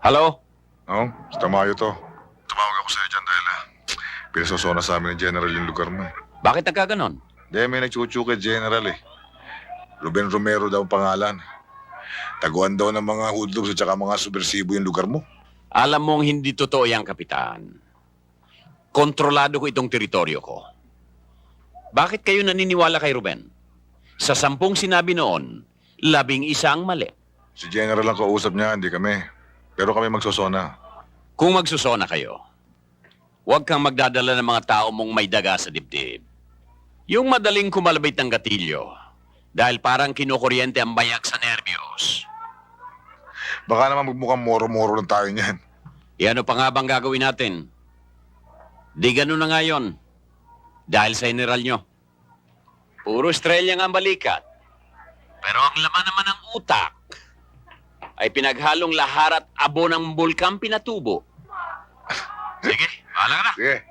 Halo? Oo, sa Tamayo to. Tumawag ako sa'yo dyan dahil ah, pinasosona sa amin ng General yung lugar mo. eh. Bakit nagkaganon? Dahil may nagchuchu kay General eh. Ruben Romero daw ang pangalan. Taguan daw ng mga hoodlums at saka mga subversibo yung lugar mo. Alam mong hindi totoo yan, Kapitan. Kontrolado ko itong teritoryo ko. Bakit kayo naniniwala kay Ruben? Sa sampung sinabi noon, labing isa ang mali. Si General ang kausap niya, hindi kami. Pero kami magsosona. Kung magsusona kayo, huwag kang magdadala ng mga tao mong may daga sa dibdib. Yung madaling kumalabit ng gatilyo, dahil parang kinukuryente ang bayak sa nerbiyos. Baka naman magmukhang moro-moro lang tayo niyan. E ano pa nga bang gagawin natin? Di ganun na nga yun. Dahil sa general nyo. Puro estrella nga ang balikat. Pero ang laman naman ng utak ay pinaghalong lahar at abo ng bulkang pinatubo. Sige, bahala ka na. Sige.